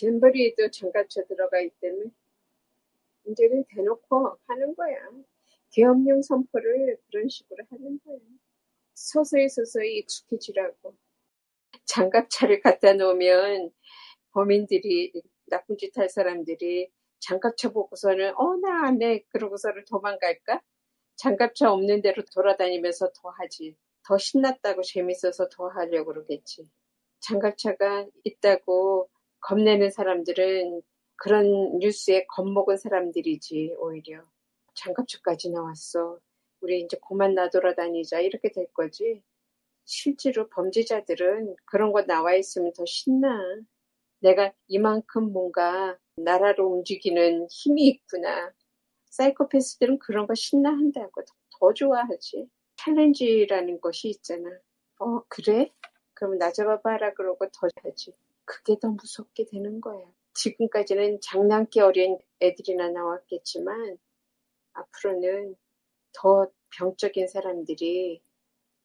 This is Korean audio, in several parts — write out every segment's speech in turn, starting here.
잼버리에도 장갑차 들어가 있다며 이제는 대놓고 하는 거야. 계엄령 선포를 그런 식으로 하는 거야. 서서히 서서히 익숙해지라고. 장갑차를 갖다 놓으면 범인들이 나쁜 짓 할 사람들이 장갑차 보고서는 어 나 안 해 그러고서는 도망갈까? 장갑차 없는 데로 돌아다니면서 더 하지. 더 신났다고 재밌어서 더 하려고 그러겠지. 장갑차가 있다고 겁내는 사람들은 그런 뉴스에 겁먹은 사람들이지 오히려. 장갑차까지 나왔어. 우리 이제 그만 놔돌아다니자 이렇게 될 거지. 실제로 범죄자들은 그런 거 나와 있으면 더 신나. 내가 이만큼 뭔가 나라로 움직이는 힘이 있구나. 사이코패스들은 그런 거 신나한다고 더 좋아하지. 챌린지라는 것이 있잖아. 어, 그래? 그럼 나 잡아봐라 그러고 더 하지. 그게 더 무섭게 되는 거야. 지금까지는 장난기 어린 애들이나 나왔겠지만 앞으로는 더 병적인 사람들이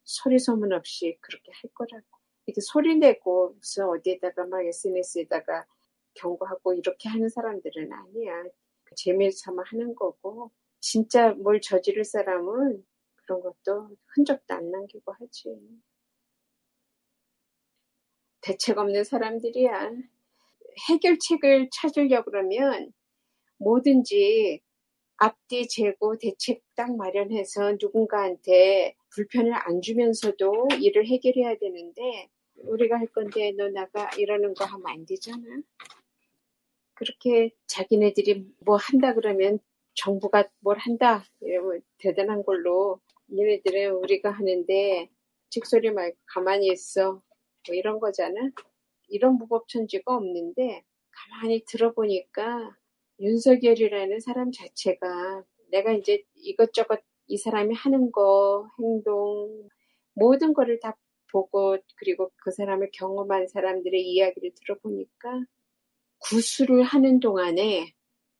소리 소문 없이 그렇게 할 거라고. 이렇게 소리 내고 무슨 어디에다가 막 SNS에다가 경고하고 이렇게 하는 사람들은 아니야. 재미 삼아 하는 거고 진짜 뭘 저지를 사람은 그런 것도 흔적도 안 남기고 하지. 대책 없는 사람들이야. 해결책을 찾으려고 그러면 뭐든지 앞뒤 재고 대책 딱 마련해서 누군가한테 불편을 안 주면서도 일을 해결해야 되는데 우리가 할 건데 너 나가 이러는 거 하면 안 되잖아. 그렇게 자기네들이 뭐 한다 그러면 정부가 뭘 한다 이러면 대단한 걸로 얘네들은 우리가 하는데 직소리 말고 가만히 있어 뭐 이런 거잖아. 이런 무법천지가 없는데 가만히 들어보니까 윤석열이라는 사람 자체가 내가 이제 이것저것 이 사람이 하는 거, 행동, 모든 거를 다 보고 그리고 그 사람을 경험한 사람들의 이야기를 들어보니까 구술을 하는 동안에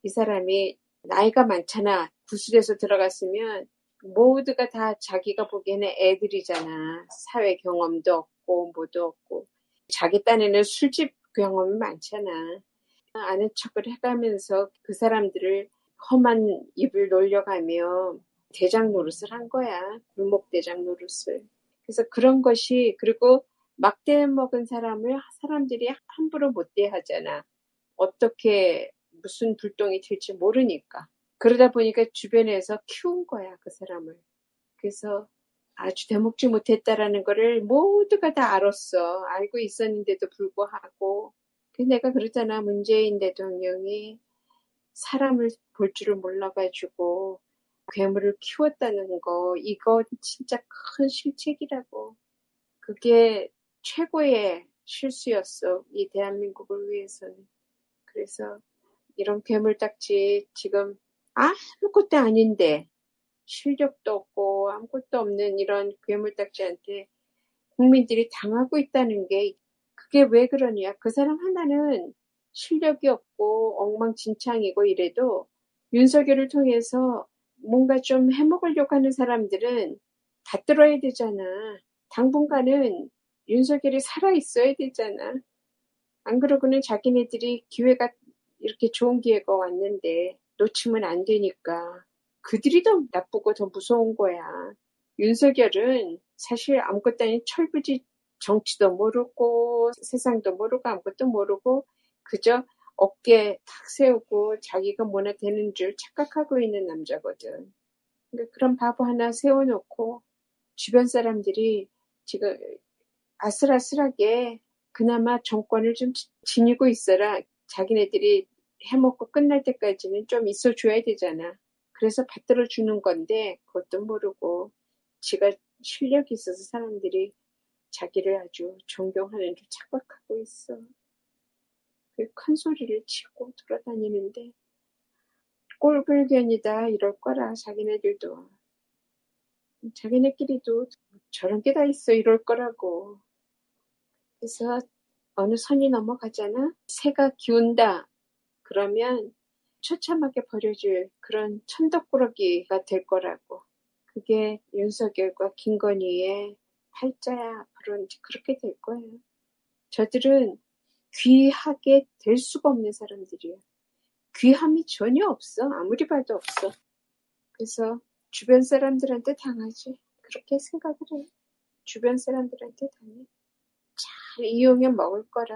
이 사람이 나이가 많잖아. 구술에서 들어갔으면 모두가 다 자기가 보기에는 애들이잖아. 사회 경험도 없고 뭐도 없고 자기 딴에는 술집 경험이 많잖아. 아는 척을 해가면서 그 사람들을 험한 입을 놀려가며 대장 노릇을 한 거야. 골목 대장 노릇을. 그래서 그런 것이 그리고 막대 먹은 사람을 사람들이 함부로 못 대하잖아. 어떻게 무슨 불똥이 될지 모르니까. 그러다 보니까 주변에서 키운 거야, 그 사람을. 그래서 아주 대먹지 못했다라는 거를 모두가 다 알았어. 알고 있었는데도 불구하고. 내가 그러잖아. 문재인 대통령이 사람을 볼 줄을 몰라가지고 괴물을 키웠다는 거, 이거 진짜 큰 실책이라고. 그게 최고의 실수였어. 이 대한민국을 위해서는. 그래서 이런 괴물딱지 지금 아무것도 아닌데 실력도 없고 아무것도 없는 이런 괴물딱지한테 국민들이 당하고 있다는 게 그게 왜 그러냐. 그 사람 하나는 실력이 없고 엉망진창이고 이래도 윤석열을 통해서 뭔가 좀 해먹으려고 하는 사람들은 다 들어야 되잖아. 당분간은 윤석열이 살아있어야 되잖아. 안 그러고는 자기네들이 기회가 이렇게 좋은 기회가 왔는데 놓치면 안 되니까 그들이 더 나쁘고 더 무서운 거야. 윤석열은 사실 아무것도 아닌 철부지 정치도 모르고 세상도 모르고 아무것도 모르고 그저 어깨 탁 세우고 자기가 뭐나 되는 줄 착각하고 있는 남자거든. 그러니까 그런 바보 하나 세워놓고 주변 사람들이 지금 아슬아슬하게 그나마 정권을 좀 지니고 있어라. 자기네들이 해먹고 끝날 때까지는 좀 있어줘야 되잖아. 그래서 받들어 주는 건데 그것도 모르고 지가 실력이 있어서 사람들이 자기를 아주 존경하는 줄 착각하고 있어. 큰 소리를 치고 돌아다니는데 꼴불견이다 이럴 거라 자기네들도. 자기네끼리도 저런 게 다 있어 이럴 거라고. 그래서 어느 선이 넘어가잖아? 새가 기운다. 그러면 처참하게 버려줄 그런 천덕꾸러기가 될 거라고 그게 윤석열과 김건희의 팔자야 앞으로 그렇게 될 거예요 저들은 귀하게 될 수가 없는 사람들이야. 귀함이 전혀 없어. 아무리 봐도 없어. 그래서 주변 사람들한테 당하지. 그렇게 생각을 해. 주변 사람들한테 당해. 잘 이용해 먹을 거라.